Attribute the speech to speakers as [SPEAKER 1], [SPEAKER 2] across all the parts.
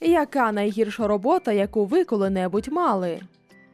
[SPEAKER 1] Яка найгірша робота, яку ви коли-небудь мали?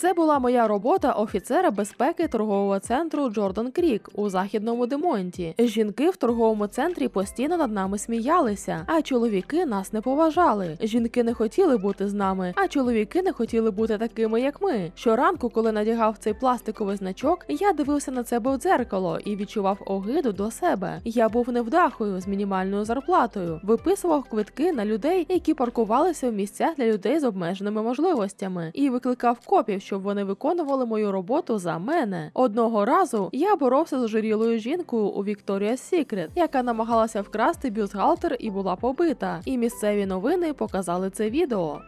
[SPEAKER 1] Це була моя робота офіцера безпеки торгового центру Джордан Крік у західному Демонті. Жінки в торговому центрі постійно над нами сміялися, а чоловіки нас не поважали. Жінки не хотіли бути з нами, а чоловіки не хотіли бути такими, як ми. Щоранку, коли надягав цей пластиковий значок, я дивився на себе в дзеркало і відчував огиду до себе. Я був невдахою з мінімальною зарплатою, виписував квитки на людей, які паркувалися в місцях для людей з обмеженими можливостями, і викликав копів, щоб вони виконували мою роботу за мене. Одного разу я боровся з ожирілою жінкою у Вікторія Сікрет, яка намагалася вкрасти бюстгальтер і була побита. І місцеві новини показали це відео.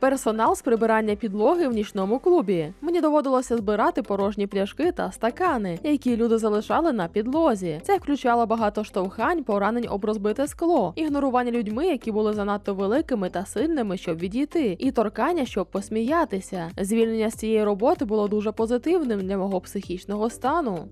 [SPEAKER 1] Персонал з прибирання підлоги в нічному клубі. Мені доводилося збирати порожні пляшки та стакани, які люди залишали на підлозі. Це включало багато штовхань, поранень об розбите скло, ігнорування людьми, які були занадто великими та сильними, щоб відійти, і торкання, щоб посміятися. Звільнення з цієї роботи було дуже позитивним для мого психічного стану.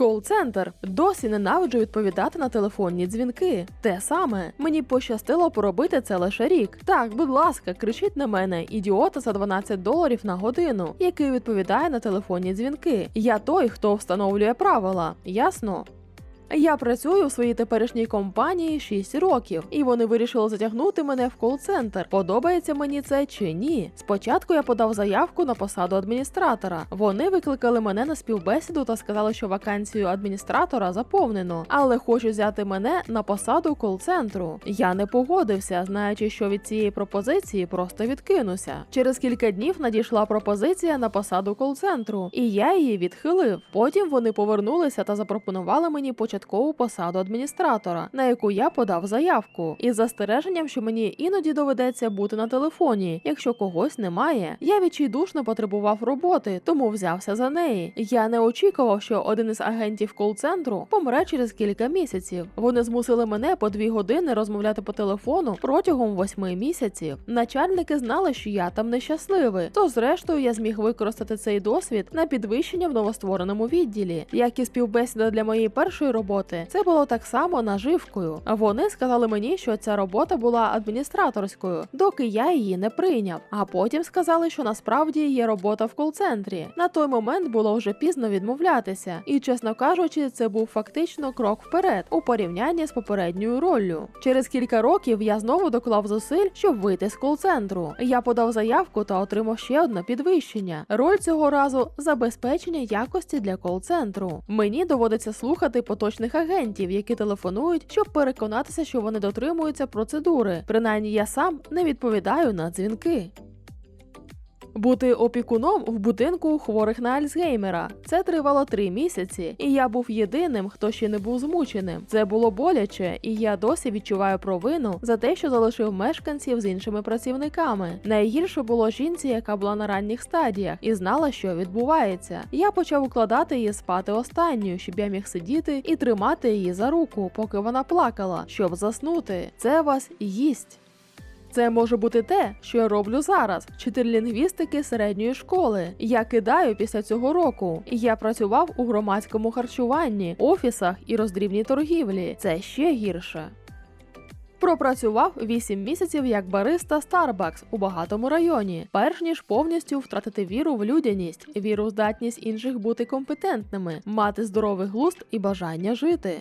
[SPEAKER 1] Кол-центр досі ненавиджу відповідати на телефонні дзвінки. Те саме мені пощастило поробити це лише рік. Так, будь ласка, кричіть на мене, ідіота за 12 доларів на годину, який відповідає на телефонні дзвінки. Я той, хто встановлює правила. Ясно? Я працюю у своїй теперішній компанії 6 років, і вони вирішили затягнути мене в кол-центр. Подобається мені це чи ні? Спочатку я подав заявку на посаду адміністратора. Вони викликали мене на співбесіду та сказали, що вакансію адміністратора заповнено, але хочуть взяти мене на посаду кол-центру. Я не погодився, знаючи, що від цієї пропозиції просто відкинуся. Через кілька днів надійшла пропозиція на посаду кол-центру, і я її відхилив. Потім вони повернулися та запропонували мені початкову посаду адміністратора, на яку я подав заявку, із застереженням, що мені іноді доведеться бути на телефоні, якщо когось немає. Я відчайдушно потребував роботи, тому взявся за неї. Я не очікував, що один із агентів кол-центру помре через кілька місяців. Вони змусили мене по дві години розмовляти по телефону протягом восьми місяців. Начальники знали, що я там нещасливий, то зрештою я зміг використати цей досвід на підвищення в новоствореному відділі. Як і співбесіда для моєї першої роботи, це було так само наживкою. Вони сказали мені, що ця робота була адміністраторською, доки я її не прийняв. А потім сказали, що насправді є робота в кол-центрі. На той момент було вже пізно відмовлятися, і чесно кажучи, це був фактично крок вперед у порівнянні з попередньою роллю. Через кілька років я знову доклав зусиль, щоб вийти з кол-центру. Я подав заявку та отримав ще одне підвищення. Роль цього разу забезпечення якості для кол-центру. Мені доводиться слухати поточних агентів, які телефонують, щоб переконатися, що вони дотримуються процедури. Принаймні я сам не відповідаю на дзвінки. Бути опікуном в будинку хворих на Альцгеймера. Це тривало три місяці, і я був єдиним, хто ще не був змученим. Це було боляче, і я досі відчуваю провину за те, що залишив мешканців з іншими працівниками. Найгірше було жінці, яка була на ранніх стадіях і знала, що відбувається. Я почав укладати її спати останньою, щоб я міг сидіти і тримати її за руку, поки вона плакала, щоб заснути. Це вас їсть. Це може бути те, що я роблю зараз: вчитель лінгвістики середньої школи. Я кидаю після цього року. Я працював у громадському харчуванні, офісах і роздрібній торгівлі. Це ще гірше. Пропрацював 8 місяців як бариста Starbucks у багатому районі, перш ніж повністю втратити віру в людяність, віру здатність інших бути компетентними, мати здоровий глузд і бажання жити.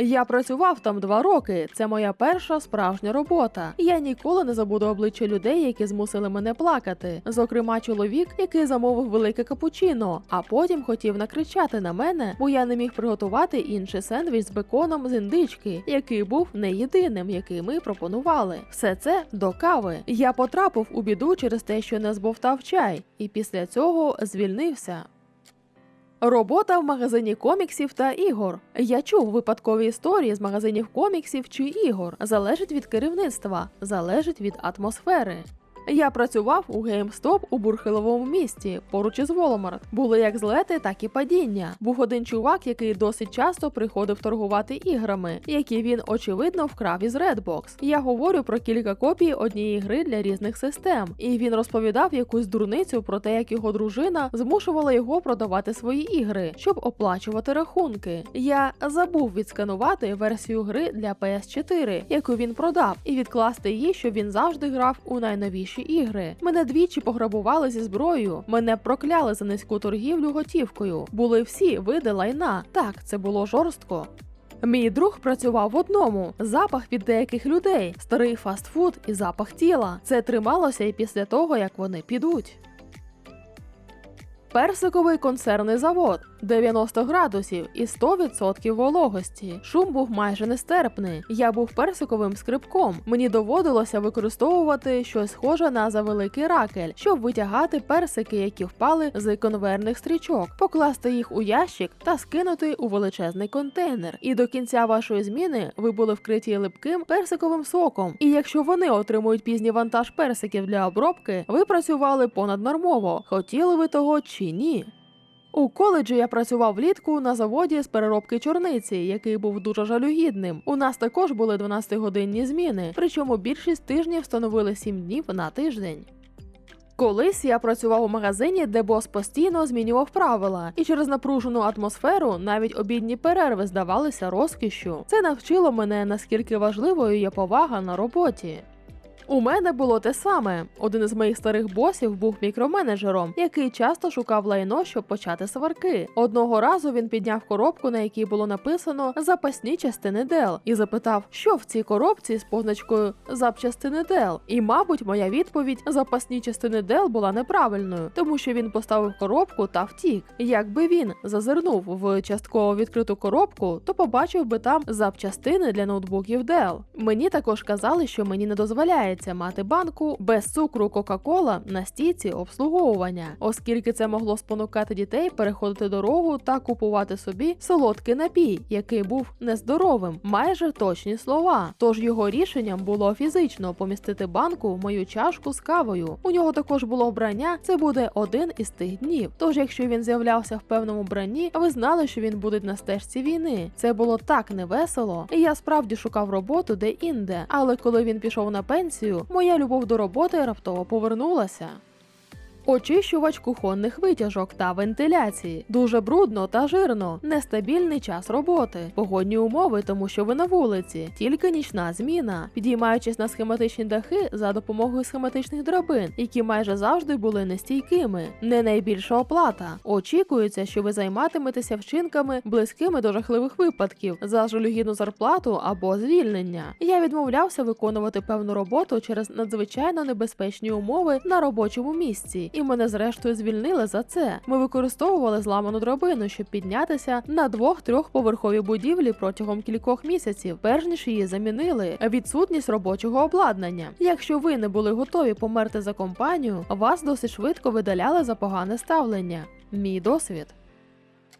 [SPEAKER 1] Я працював там два роки. Це моя перша справжня робота. Я ніколи не забуду обличчя людей, які змусили мене плакати. Зокрема, чоловік, який замовив велике капучино, а потім хотів накричати на мене, бо я не міг приготувати інший сендвіч з беконом з індички, який був не єдиним, який ми пропонували. Все це до кави. Я потрапив у біду через те, що не збовтав чай, і після цього звільнився. Робота в магазині коміксів та ігор. Я чув випадкові історії з магазинів коміксів чи ігор. Залежить від керівництва, залежить від атмосфери. Я працював у GameStop у Бурхиловому місті, поруч із Walmart. Були як злети, так і падіння. Був один чувак, який досить часто приходив торгувати іграми, які він очевидно вкрав із Redbox. Я говорю про кілька копій однієї гри для різних систем, і він розповідав якусь дурницю про те, як його дружина змушувала його продавати свої ігри, щоб оплачувати рахунки. Я забув відсканувати версію гри для PS4, яку він продав, і відкласти її, щоб він завжди грав у найновіші ігри. Мене двічі пограбували зі зброєю. Мене прокляли за низьку торгівлю готівкою. Були всі види лайна. Так, це було жорстко. Мій друг працював в одному: запах від деяких людей, старий фастфуд і запах тіла. Це трималося і після того, як вони підуть. Персиковий консервний завод 90 градусів і 100% вологості. Шум був майже нестерпний. Я був персиковим скрипком. Мені доводилося використовувати щось схоже на завеликий ракель, щоб витягати персики, які впали з конверних стрічок, покласти їх у ящик та скинути у величезний контейнер. І до кінця вашої зміни ви були вкриті липким персиковим соком. І якщо вони отримують пізній вантаж персиків для обробки, ви працювали понаднормово. Хотіли ви того чи ні? У коледжі я працював влітку на заводі з переробки чорниці, який був дуже жалюгідним. У нас також були 12-годинні зміни, причому більшість тижнів становили 7 днів на тиждень. Колись я працював у магазині, де бос постійно змінював правила, і через напружену атмосферу навіть обідні перерви здавалися розкішшю. Це навчило мене наскільки важливою є повага на роботі. У мене було те саме. Один із моїх старих босів був мікроменеджером, який часто шукав лайно, щоб почати сварки. Одного разу він підняв коробку, на якій було написано запасні частини Dell, і запитав, що в цій коробці з позначкою запчастини Dell. І, мабуть, моя відповідь запасні частини Dell була неправильною, тому що він поставив коробку та втік. Якби він зазирнув в частково відкриту коробку, то побачив би там запчастини для ноутбуків Dell. Мені також казали, що мені не дозволяється мати банку без цукру Кока-Кола на стійці обслуговування, оскільки це могло спонукати дітей переходити дорогу та купувати собі солодкий напій, який був нездоровим, майже точні слова. Тож його рішенням було фізично помістити банку в мою чашку з кавою. У нього також було вбрання. Це буде один із тих днів. Тож, якщо він з'являвся в певному вбранні, ви знали, що він буде на стежці війни. Це було так невесело, і я справді шукав роботу де інде. Але коли він пішов на пенсію, моя любов до роботи раптово повернулася. Очищувач кухонних витяжок та вентиляції. Дуже брудно та жирно, нестабільний час роботи, погодні умови, тому що ви на вулиці, тільки нічна зміна, підіймаючись на схематичні дахи за допомогою схематичних драбин, які майже завжди були нестійкими. Не найбільша оплата. Очікується, що ви займатиметеся вчинками близькими до жахливих випадків за жалюгідну зарплату або звільнення. Я відмовлявся виконувати певну роботу через надзвичайно небезпечні умови на робочому місці і мене зрештою звільнили за це. Ми використовували зламану драбину, щоб піднятися на двох-трьохповерхові будівлі протягом кількох місяців, перш ніж її замінили. Відсутність робочого обладнання. Якщо ви не були готові померти за компанію, вас досить швидко видаляли за погане ставлення. Мій досвід.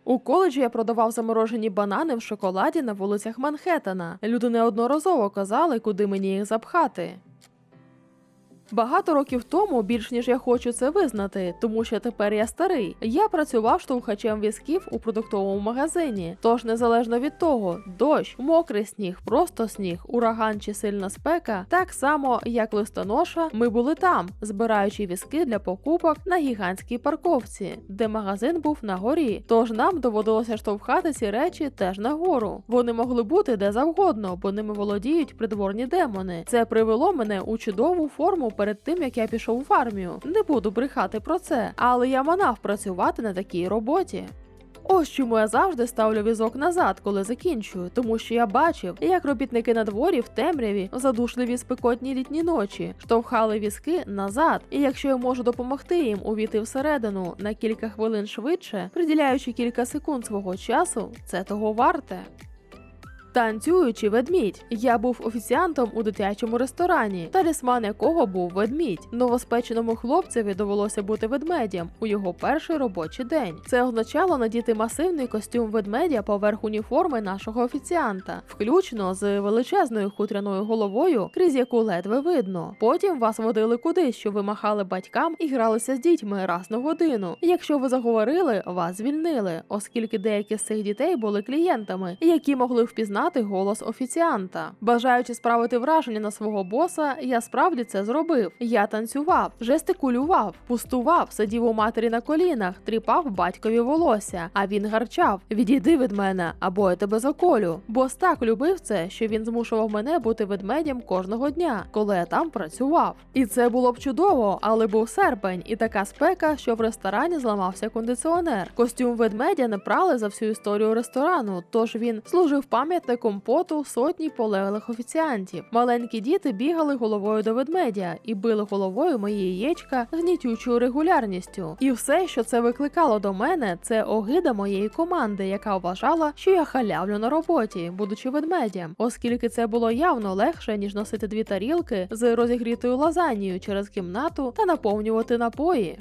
[SPEAKER 1] У коледжі я продавав заморожені банани в шоколаді на вулицях Манхеттена. Люди неодноразово казали, куди мені їх запхати. Багато років тому, більш ніж я хочу це визнати, тому що тепер я старий. Я працював штовхачем візків у продуктовому магазині. Тож, незалежно від того, дощ, мокрий сніг, просто сніг, ураган чи сильна спека, так само як листоноша, ми були там, збираючи візки для покупок на гігантській парковці, де магазин був на горі. Тож нам доводилося штовхати ці речі теж нагору. Вони могли бути де завгодно, бо ними володіють придворні демони. Це привело мене у чудову форму перед тим, як я пішов в армію. Не буду брехати про це, але я манав працювати на такій роботі. Ось чому я завжди ставлю візок назад, коли закінчую, тому що я бачив, як робітники на дворі в темряві в задушливі спекотні літні ночі штовхали візки назад. І якщо я можу допомогти їм увійти всередину на кілька хвилин швидше, приділяючи кілька секунд свого часу, це того варте. Танцюючий ведмідь. Я був офіціантом у дитячому ресторані, талісман якого був ведмідь. Новоспеченому хлопцеві довелося бути ведмедям у його перший робочий день. Це означало надіти масивний костюм ведмедя поверх уніформи нашого офіціанта, включно з величезною хутряною головою, крізь яку ледве видно. Потім вас водили кудись, що ви махали батькам і гралися з дітьми раз на годину. Якщо ви заговорили, вас звільнили, оскільки деякі з цих дітей були клієнтами, які могли впізнати голос офіціанта. Бажаючи справити враження на свого боса, я справді це зробив. Я танцював, жестикулював, пустував, сидів у матері на колінах, тріпав батькові волосся, а він гарчав: Відійди від мене, або я тебе заколю. Бос так любив це, що він змушував мене бути ведмедем кожного дня, коли я там працював. І це було б чудово, але був серпень і така спека, що в ресторані зламався кондиціонер. Костюм ведмедя не прали за всю історію ресторану, тож він служив пам'ятником поту сотні полеглих офіціантів. Маленькі діти бігали головою до ведмедя і били головою мої яєчка гнітючою регулярністю. І все, що це викликало до мене, це огида моєї команди, яка вважала, що я халявлю на роботі, будучи ведмедем, оскільки це було явно легше ніж носити дві тарілки з розігрітою лазанією через кімнату та наповнювати напої.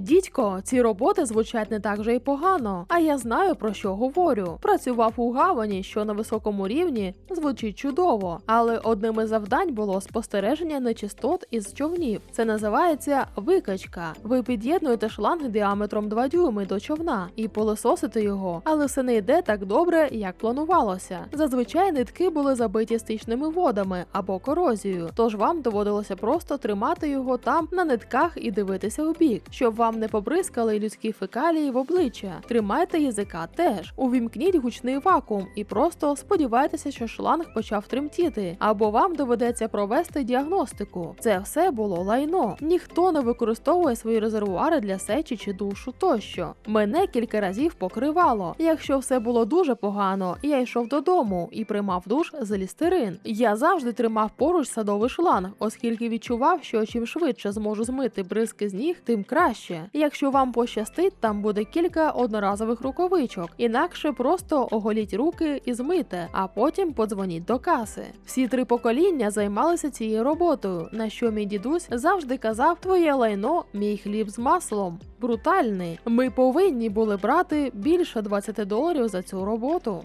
[SPEAKER 1] Дідько, ці роботи звучать не так же й погано, а я знаю про що говорю. Працював у гавані, що на високому рівні звучить чудово, але одним із завдань було спостереження нечистот із човнів. Це називається викачка. Ви під'єднуєте шланг діаметром 2 дюйми до човна і пилососите його, але все не йде так добре, як планувалося. Зазвичай нитки були забиті стичними водами або корозією, тож вам доводилося просто тримати його там на нитках і дивитися у бік, щоб вам не побризкали людські фекалії в обличчя. Тримайте язика теж. Увімкніть гучний вакуум і просто сподівайтеся, що шланг почав тремтіти, або вам доведеться провести діагностику. Це все було лайно. Ніхто не використовує свої резервуари для сечі чи душу тощо. Мене кілька разів покривало. Якщо все було дуже погано, я йшов додому і приймав душ з лістерин. Я завжди тримав поруч садовий шланг, оскільки відчував, що чим швидше зможу змити бризки з ніг, тим краще. Якщо вам пощастить, там буде кілька одноразових рукавичок, інакше просто оголіть руки і змийте, а потім подзвоніть до каси. Всі три покоління займалися цією роботою, на що мій дідусь завжди казав: твоє лайно, мій хліб з маслом. Брутальний. Ми повинні були брати більше 20 доларів за цю роботу.